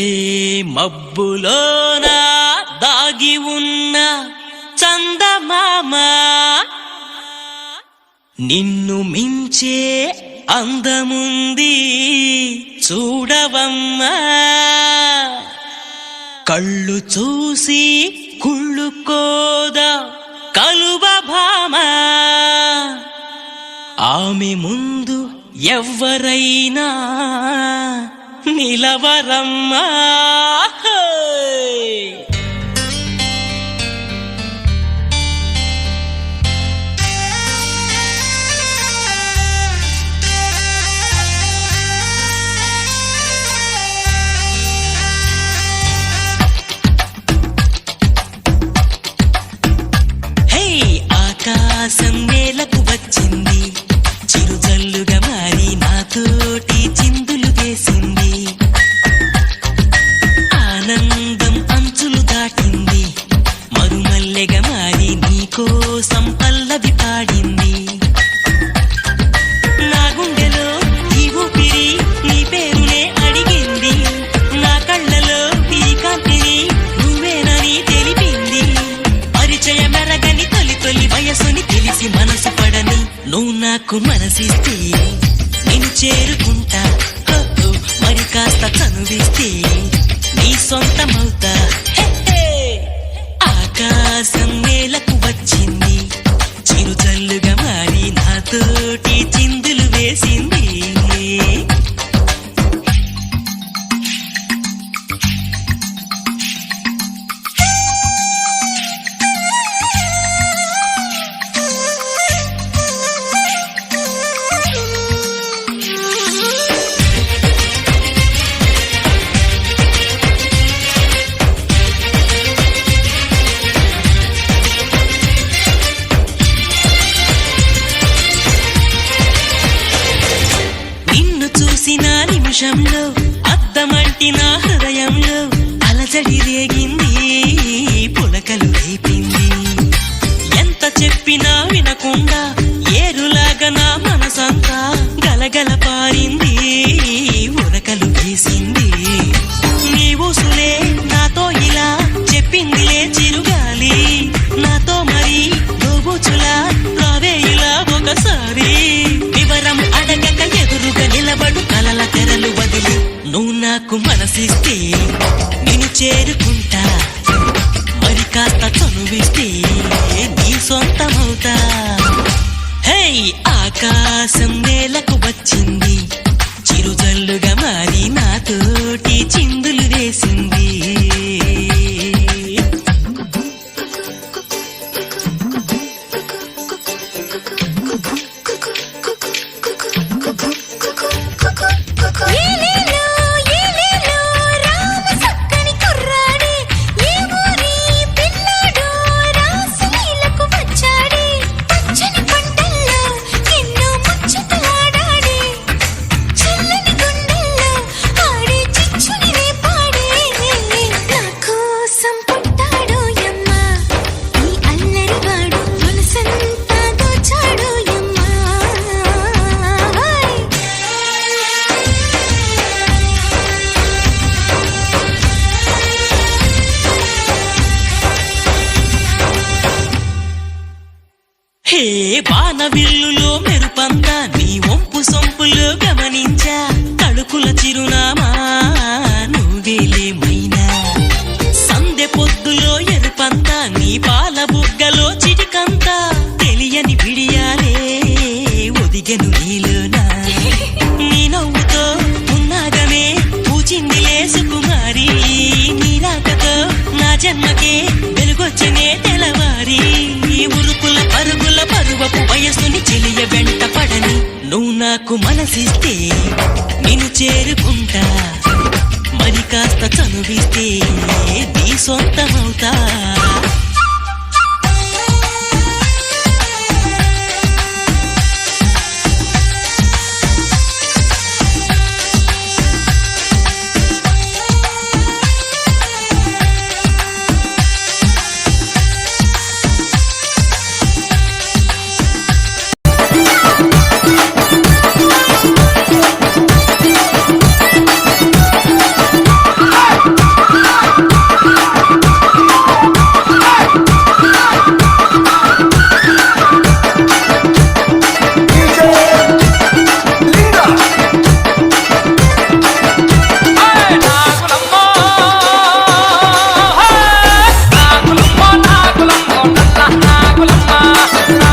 ఏ మబ్బులోన దాగి ఉన్న చందమామ. నిన్ను మించే అందముంది చూడవమ్మా. కళ్ళు చూసి కుళ్ళుకోదా కలువ భామ. ఆమె ముందు ఎవ్వరైనా నిలవరమ్మా. మనసిస్తే నేను చేరుకుంటా. మరి కాస్త కనువిస్తే నీ సొంతమవుతా. ఆకాశం నేలకు వచ్చింది. చిరుజల్లుగా మారి నాతోటి చిందులు వేసింది. నిమిషంలో అద్దమంటి నా హృదయంలో అలజడి రేగింది పులకలు. నాకు మనసిస్తే నేను చేరుకుంటా. మరి కాస్త చనువిస్తే నీ సొంతమవుతా. హే ఆకాశం నేలకు హే బాణవిల్లులో మెరుపంతా నీ వంపు సొంపులో గమనించా తడుకుల చిరునామా నువ్వేలేమైనా. సందె పొద్దులో ఎరుపంతా నీ పాల బుగ్గలో చిటికంతా తెలియని విడియాలే ఒదిగెను నీలోనా. నీ నవ్వుతో ఉన్నాగమే పూచిందిలే సుకుమారి నీ రాకతో నా జన్మకే నాకు మనసిస్తే నిన్ను చేరుకుంటా. మరి కాస్త చనువిస్తే నీ సొంతమవుతా. పాపులమ్మ